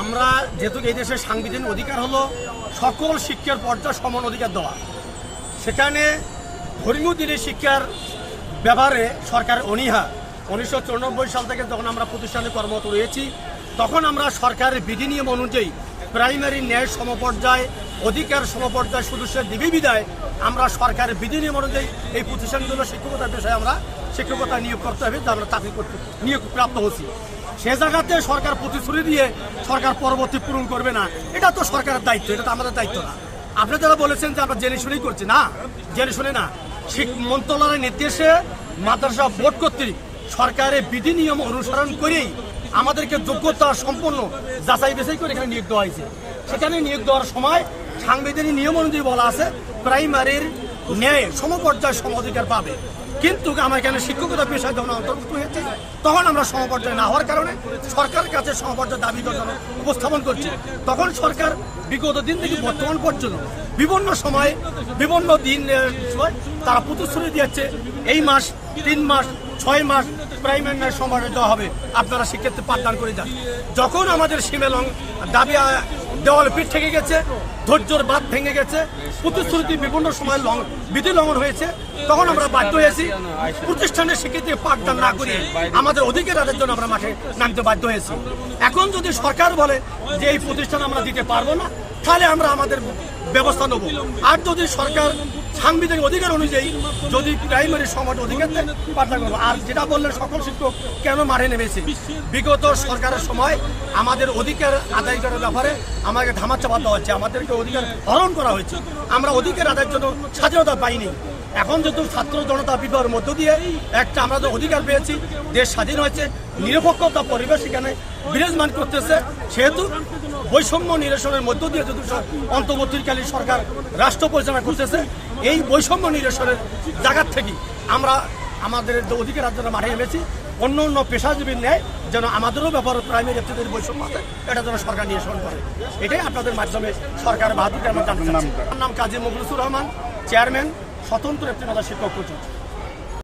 আমরা যেহেতু এই দেশের সাংবিধানিক অধিকার হলো সকল শিক্ষার পর্যায়ে সমান অধিকার দেওয়া। সেখানে ধর্মীয় দিনের শিক্ষার ব্যবহারে সরকার অনীহা। উনিশশো চুরানব্বই সাল থেকে যখন আমরা প্রতিষ্ঠানে কর্মরত রয়েছি, তখন আমরা সরকারের বিধিনিয়ম অনুযায়ী প্রাইমারি ন্যায় সমপর্যায় অধিকার সমপর্যায় সদস্যের দিবি বিদায়, আমরা সরকারের বিধিনিয়ম অনুযায়ী এই প্রতিষ্ঠানগুলো শিক্ষকতার পেশায় আমরা শিক্ষকতা নিয়োগ করতে হবে, যা আমরা চাকরি করতে নিয়োগ প্রাপ্ত হচ্ছি সে জায়গাতে সরকার প্রতিশ্রুতি দিয়ে সরকার পরবর্তী পূরণ করবে না, এটা তো সরকারের দায়িত্ব, এটা তো আমাদের দায়িত্ব না। আপনি যারা বলেছেন যে আমরা জেনে শুনেই করছি, না, জেনে শুনে না। শিখ মন্ত্রণালয়ের নির্দেশে মাদ্রাসা বোর্ড কর্তৃক সরকারের বিধি নিয়ম অনুসরণ করেই আমাদেরকে যোগ্যতা সম্পন্ন যাচাই বাছাই করে এখানে নিয়োগ দেওয়া হয়েছে। সেখানে নিয়োগ দেওয়ার সময় সাংবিধানিক নিয়ম অনুযায়ী বলা আছে, প্রাইমারির ন্যায় সমপর্যায় সম অধিকার পাবে। কিন্তু আমার এখানে শিক্ষকতা পেশায় যখন অন্তর্ভুক্ত হয়েছে, তখন আমরা সমপর্যায় না হওয়ার কারণে সরকারের কাছে সমপর্যায় দাবি জন্য উপস্থাপন করছি। তখন সরকার বিগত দিন থেকে বর্তমান পর্যন্ত বিভিন্ন সময়ে, বিভিন্ন দিন তারা প্রতিশ্রুতি দিয়েছে, এই মাস, তিন মাস, ছয় মাস প্রাইমারি ন্যায় সময় দেওয়া হবে। আপনারা সেক্ষেত্রে পাঠদান করে যান। যখন আমাদের সীমেলং দাবি দেওয়াল পিঠ থেকে গেছে, ধৈর্যর বাদ ভেঙে গেছে। প্রতিশ্রুতি বিভিন্ন সময় বিধি লঙ্ঘন হয়েছে। তখন আমরা বাধ্য হয়েছি প্রতিষ্ঠানের স্বীকৃতি পাঠদান না করে আমাদের অধিকার আদায়ের জন্য আমরা মাঠে নামতে বাধ্য হয়েছি। এখন যদি সরকার বলে যে এই প্রতিষ্ঠান আমরা দিতে পারব না, তাহলে আমরা আমাদের ব্যবস্থা নেব। আর যদি সরকার সাংবিধানিক অধিকার অনুযায়ী যদি প্রাইমারি সমাজ অধিকার পাঠদান করব, আর যেটা বললেন সকল শিক্ষক, কেন মাঠে নেমেছে? বিগত সরকারের সময় আমাদের অধিকার আদায় করার ব্যাপারে আমাকে ধামাচাপা দেওয়া হচ্ছে, আমাদেরকে অধিকার হরণ করা হয়েছে। আমরা অধিকার আদায়ের জন্য স্বাধীনতা পাইনি। এখন যেহেতু ছাত্র জনতা বিবাহের মধ্য দিয়ে একটা আমরা যে অধিকার পেয়েছি, দেশ স্বাধীন হয়েছে নিরপেক্ষতা পরিবেশ এখানে বিরাজমান করতেছে, সেহেতু বৈষম্য নিরসনের মধ্য দিয়ে যেহেতু অন্তর্বর্তীকালীন সরকার রাষ্ট্র পরিচালনা করতেছে, এই বৈষম্য নিরসনের জায়গার থেকে আমরা আমাদের অধিকার রাজ্যের মাঠে এনেছি অন্য অন্য পেশাজীবীর ন্যায় যেন আমাদেরও ব্যাপার প্রাইমারি এফটিদের বৈষম্য আছে, এটা যেন সরকার নিরসন করে। এটাই আপনাদের মাধ্যমে সরকার বাহাদুরকে আমরা নাম কাজী মুখলুসুর রহমান চেয়ারম্যান স্বতন্ত্র একটি শিক্ষক পরিষদ